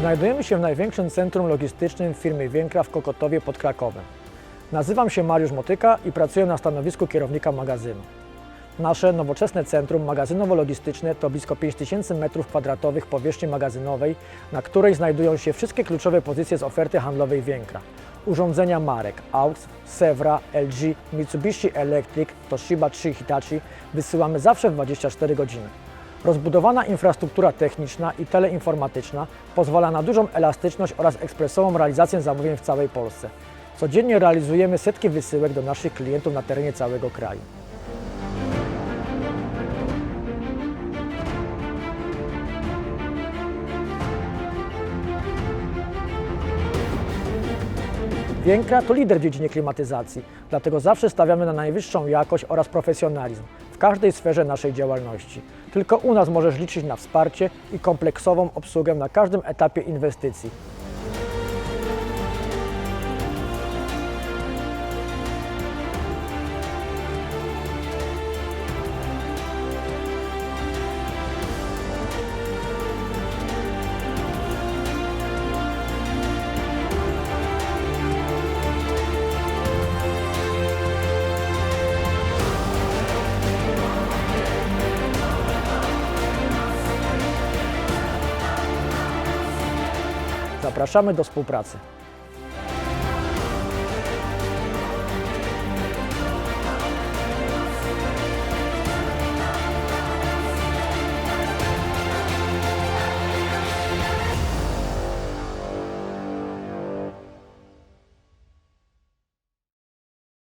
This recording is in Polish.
Znajdujemy się w największym centrum logistycznym firmy Więkra w Kokotowie pod Krakowem. Nazywam się Mariusz Motyka i pracuję na stanowisku kierownika magazynu. Nasze nowoczesne centrum magazynowo-logistyczne to blisko 5000 m2 powierzchni magazynowej, na której znajdują się wszystkie kluczowe pozycje z oferty handlowej Więkra. Urządzenia marek AUX, Sevra, LG, Mitsubishi Electric, Toshiba czy Hitachi wysyłamy zawsze w 24 godziny. Rozbudowana infrastruktura techniczna i teleinformatyczna pozwala na dużą elastyczność oraz ekspresową realizację zamówień w całej Polsce. Codziennie realizujemy setki wysyłek do naszych klientów na terenie całego kraju. Więkra to lider w dziedzinie klimatyzacji, dlatego zawsze stawiamy na najwyższą jakość oraz profesjonalizm w każdej sferze naszej działalności. Tylko u nas możesz liczyć na wsparcie i kompleksową obsługę na każdym etapie inwestycji. Zapraszamy do współpracy.